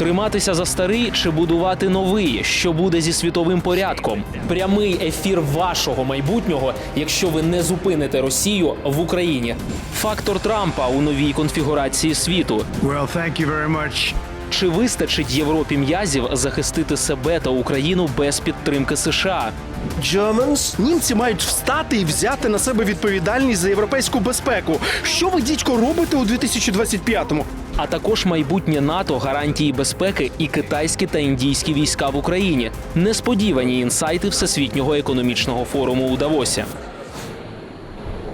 Триматися за старий чи будувати новий, що буде зі світовим порядком. Прямий ефір вашого майбутнього, якщо ви не зупините Росію в Україні. Фактор Трампа у новій конфігурації світу. Well, thank you very much. Чи вистачить Європі м'язів захистити себе та Україну без підтримки США? Germans? Німці мають встати і взяти на себе відповідальність за європейську безпеку. Що ви, дідько, робите у 2025-му? а також майбутнє НАТО, гарантії безпеки і китайські та індійські війська в Україні. Несподівані інсайти Всесвітнього економічного форуму у Давосі.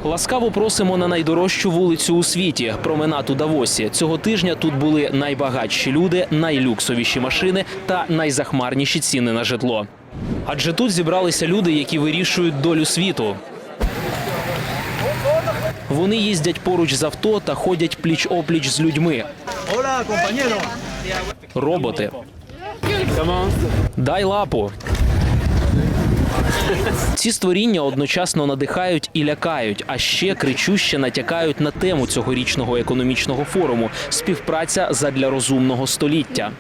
Ласкаво просимо на найдорожчу вулицю у світі променад у Давосі. Цього тижня тут були найбагатші люди, найлюксовіші машини та найзахмарніші ціни на житло. Адже тут зібралися люди, які вирішують долю світу. Вони їздять поруч з авто та ходять пліч опліч з людьми. Роботи. Дай лапу. Ці створіння одночасно надихають і лякають, а ще кричуще натякають на тему цьогорічного економічного форуму співпраця задля розумного століття.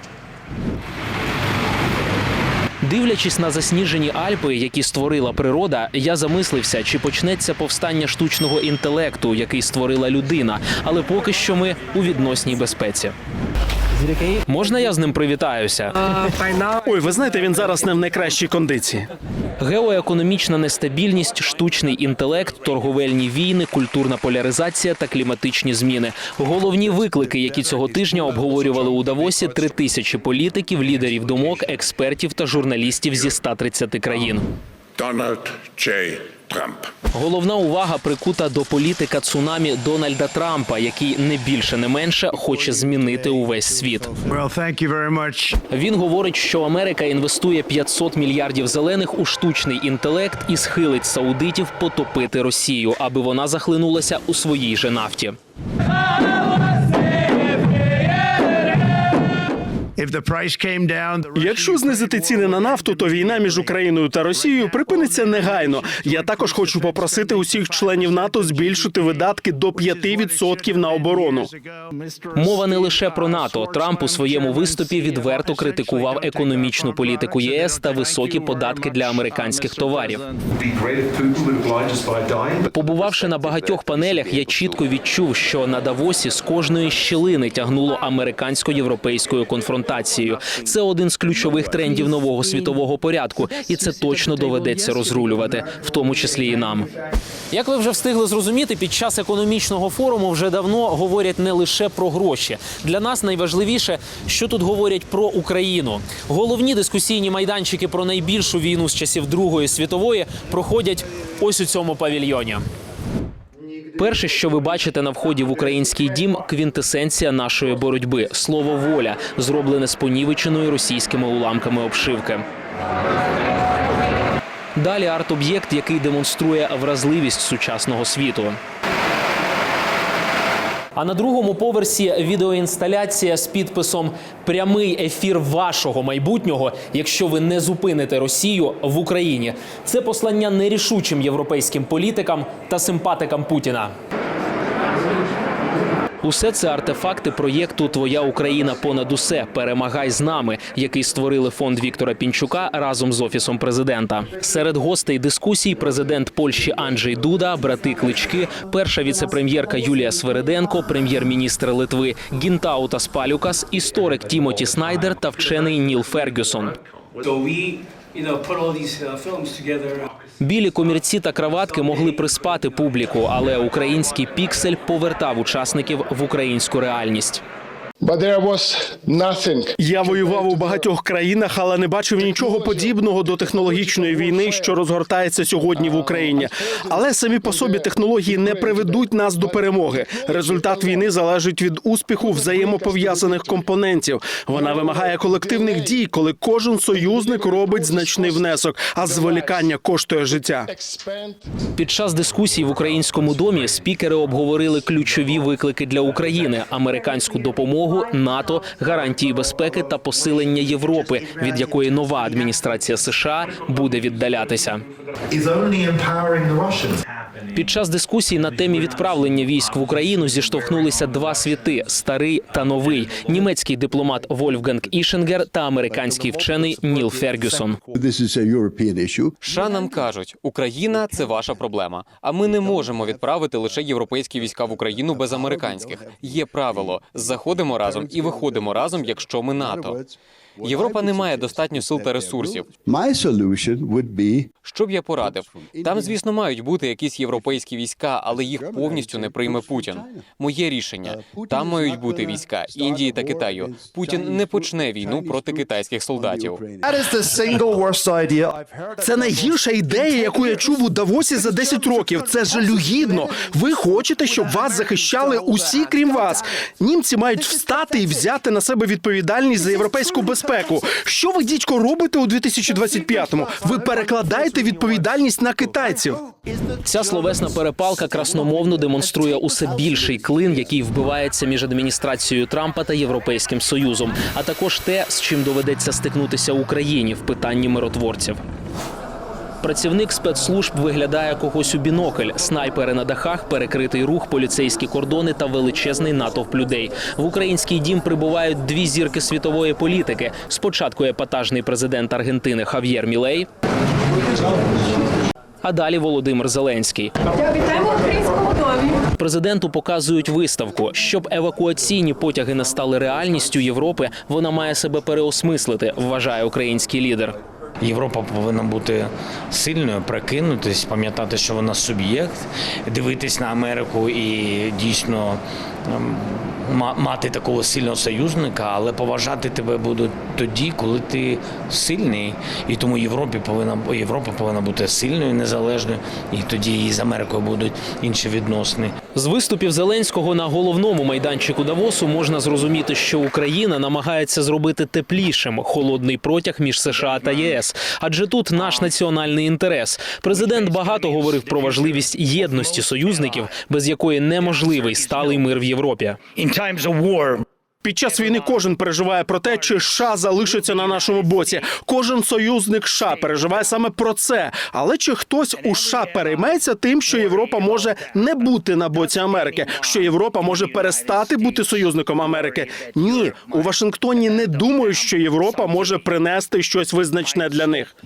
Дивлячись на засніжені Альпи, які створила природа, я замислився, чи почнеться повстання штучного інтелекту, який створила людина. Але поки що ми у відносній безпеці. Можна я з ним привітаюся? Ой, ви знаєте, він зараз не в найкращій кондиції. Геоекономічна нестабільність, штучний інтелект, торговельні війни, культурна поляризація та кліматичні зміни. Головні виклики, які цього тижня обговорювали у Давосі три тисячі політиків, лідерів думок, експертів та журналістів зі 130 країн. Donald J. Trump. Головна увага прикута до політика цунамі Дональда Трампа, який не більше не менше хоче змінити увесь світ. Well, thank you very much. Він говорить, що Америка інвестує 500 мільярдів зелених у штучний інтелект і схилить саудитів потопити Росію, аби вона захлинулася у своїй же нафті. Якщо знизити ціни на нафту, то війна між Україною та Росією припиниться негайно. Я також хочу попросити усіх членів НАТО збільшити видатки до 5% на оборону. Мова не лише про НАТО. Трамп у своєму виступі відверто критикував економічну політику ЄС та високі податки для американських товарів. Побувавши на багатьох панелях, я чітко відчув, що на Давосі з кожної щілини тягнуло американсько-європейською конфронтацією. Це один з ключових трендів нового світового порядку, і це точно доведеться розрулювати, в тому числі і нам. Як ви вже встигли зрозуміти, під час економічного форуму вже давно говорять не лише про гроші. Для нас найважливіше, що тут говорять про Україну. Головні дискусійні майданчики про найбільшу війну з часів Другої світової проходять ось у цьому павільйоні. Перше, що ви бачите на вході в український дім, квінтесенція нашої боротьби слово воля, зроблене з понівеченою російськими уламками обшивки. Далі арт-об'єкт, який демонструє вразливість сучасного світу. А на другому поверсі відеоінсталяція з підписом Прямий ефір вашого майбутнього, якщо ви не зупините Росію в Україні. Це послання нерішучим європейським політикам та симпатикам Путіна. Усе це артефакти проєкту Твоя Україна понад усе перемагай з нами, який створили фонд Віктора Пінчука разом з офісом президента. Серед гостей дискусій президент Польщі Анджей Дуда, брати Клички, перша віцепрем'єрка Юлія Свериденко, прем'єр-міністр Литви Гінтаутас Палюкас, історик Тімоті Снайдер та вчений Ніл Фергюсон. Uh. Білі комірці та краватки могли приспати публіку, але український піксель повертав учасників в українську реальність. But there was nothing. Я воював у багатьох країнах, але не бачив нічого подібного до технологічної війни, що розгортається сьогодні в Україні. Але самі по собі технології не приведуть нас до перемоги. Результат війни залежить від успіху взаємопов'язаних компонентів. Вона вимагає колективних дій, коли кожен союзник робить значний внесок, а зволікання коштує життя. Під час дискусій в українському домі спікери обговорили ключові виклики для України: американську допомогу, НАТО, гарантії безпеки та посилення Європи, від якої нова адміністрація США буде віддалятися. Під час дискусій на темі відправлення військ в Україну зіштовхнулися два світи старий та новий: німецький дипломат Вольфганг Ішенгер та американський вчений Ніл Фергюсон. США нам кажуть, Україна це ваша проблема. А ми не можемо відправити лише європейські війська в Україну без американських. Є правило: заходимо разом і виходимо разом, якщо ми НАТО. Європа не має достатньо сил та ресурсів. Що б я порадив? Там, звісно, мають бути якісь європейські війська, але їх повністю не прийме Путін. Моє рішення там мають бути війська Індії та Китаю. Путін не почне війну проти китайських солдатів. Це найгірша ідея, яку я чув у Давосі за 10 років. Це жалюгідно. Ви хочете, щоб вас захищали усі, крім вас. Німці мають встати і взяти на себе відповідальність за європейську безпеку. Що ви, дідько, робите у 2025-му? Ви перекладаєте відповідальність на китайців. Ця словесна перепалка красномовно демонструє усе більший клин, який вбивається між адміністрацією Трампа та Європейським Союзом, а також те, з чим доведеться стикнутися Україні в питанні миротворців. Працівник спецслужб виглядає когось у бінокль. Снайпери на дахах, перекритий рух, поліцейські кордони та величезний натовп людей. В український дім прибувають дві зірки світової політики. Спочатку епатажний президент Аргентини Хав'єр Мілей. А далі Володимир Зеленський. Вітаємо українському домі. Президенту показують виставку. Щоб евакуаційні потяги не стали реальністю Європи, вона має себе переосмислити, вважає український лідер. Європа повинна бути сильною, прокинутись, пам'ятати, що вона суб'єкт, дивитись на Америку і дійсно ем, ма- мати такого сильного союзника, але поважати тебе будуть тоді, коли ти сильний. І тому Європі повинна Європа повинна бути сильною, незалежною, і тоді і з Америкою будуть інші відносини. З виступів Зеленського на головному майданчику Давосу можна зрозуміти, що Україна намагається зробити теплішим холодний протяг між США та ЄС. Адже тут наш національний інтерес. Президент багато говорив про важливість єдності союзників, без якої неможливий сталий мир в Європі. Під час війни кожен переживає про те, чи США залишиться на нашому боці. Кожен союзник США переживає саме про це. Але чи хтось у США перейметься тим, що Європа може не бути на боці Америки, що Європа може перестати бути союзником Америки? Ні, у Вашингтоні не думають, що Європа може принести щось визначне для них.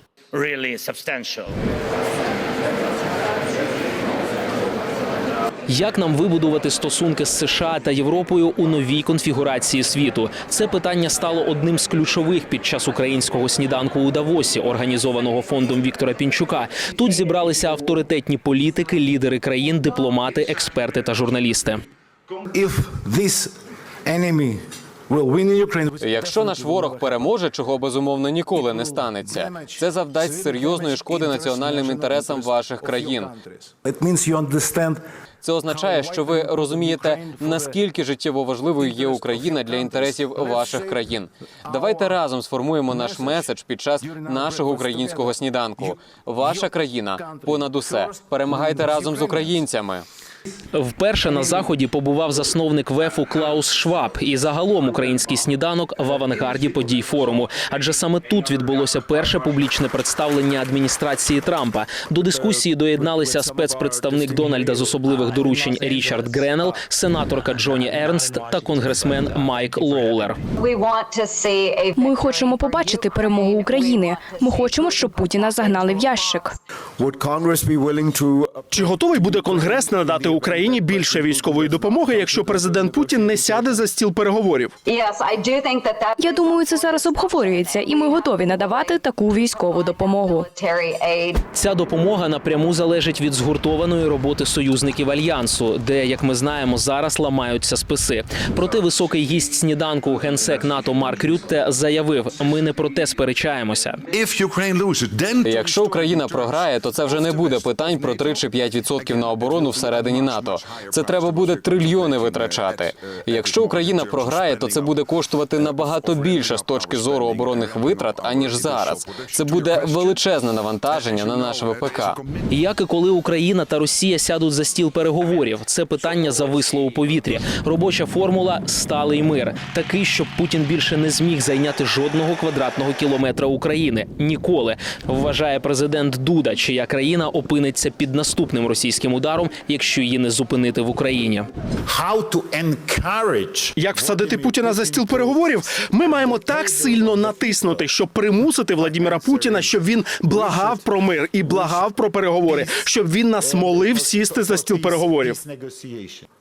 Як нам вибудувати стосунки з США та Європою у новій конфігурації світу? Це питання стало одним з ключових під час українського сніданку у Давосі, організованого фондом Віктора Пінчука. Тут зібралися авторитетні політики, лідери країн, дипломати, експерти та журналісти. if this enemy Якщо наш ворог переможе, чого безумовно ніколи не станеться, це завдасть серйозної шкоди національним інтересам ваших країн. Це означає, що ви розумієте, наскільки життєво важливою є Україна для інтересів ваших країн. Давайте разом сформуємо наш меседж під час нашого українського сніданку. Ваша країна понад усе. Перемагайте разом з українцями. Вперше на заході побував засновник ВЕФу Клаус Шваб і загалом український сніданок в авангарді подій форуму. Адже саме тут відбулося перше публічне представлення адміністрації Трампа. До дискусії доєдналися спецпредставник Дональда з особливих доручень Річард Гренел, сенаторка Джоні Ернст та конгресмен Майк Лоулер. Ми хочемо побачити перемогу України. Ми хочемо, щоб Путіна загнали в ящик. Чи готовий буде Конгрес надати Україні більше військової допомоги, якщо президент Путін не сяде за стіл переговорів? Я думаю, це зараз обговорюється, і ми готові надавати таку військову допомогу. Ця допомога напряму залежить від згуртованої роботи союзників альянсу, де, як ми знаємо, зараз ламаються списи. Проте високий гість сніданку генсек НАТО Марк Рютте заявив: ми не про те сперечаємося. Якщо Україна програє, то це вже не буде питань про 3 чи 5% на оборону всередині НАТО. Це треба буде трильйони витрачати. Якщо Україна програє, то це буде коштувати набагато більше з точки зору оборонних витрат, аніж зараз. Це буде величезне навантаження на наш ВПК. Як і коли Україна та Росія сядуть за стіл переговорів, це питання зависло у повітрі. Робоча формула сталий мир, такий, щоб Путін більше не зміг зайняти жодного квадратного кілометра України ніколи. Вважає президент Дуда, чия країна опиниться під наступним російським ударом, якщо її не зупинити в Україні. Як всадити Путіна за стіл переговорів? Ми маємо так сильно натиснути, щоб примусити Владіміра Путіна, щоб він благав про мир і благав про переговори, щоб він нас молив сісти за стіл переговорів.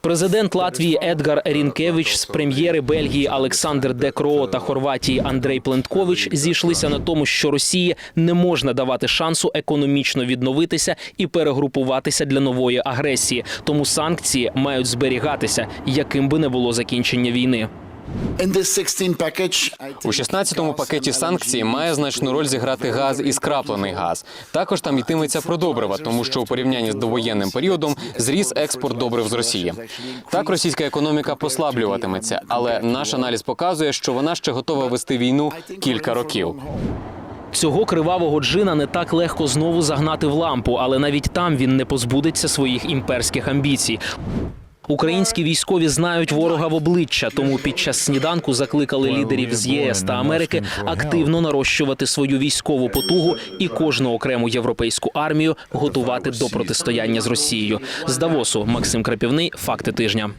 Президент Латвії Едгар Рінкевич з прем'єри Бельгії Олександр Декро та Хорватії Андрей Пленткович зійшлися на тому, що Росії не можна давати шансу економічно відновитися і перегрупуватися для нової агресії. Тому санкції мають зберігатися, яким би не було закінчення війни. In this 16 package, I У 16-му пакеті санкцій має значну роль зіграти газ і скраплений газ. Також там йтиметься про добрива, тому що у порівнянні з довоєнним періодом зріс експорт добрив з Росії. Так російська економіка послаблюватиметься, але наш аналіз показує, що вона ще готова вести війну кілька років. Цього кривавого джина не так легко знову загнати в лампу, але навіть там він не позбудеться своїх імперських амбіцій. Українські військові знають ворога в обличчя, тому під час сніданку закликали лідерів з ЄС та Америки активно нарощувати свою військову потугу і кожну окрему європейську армію готувати до протистояння з Росією. З Давосу Максим Крапівний, факти тижня.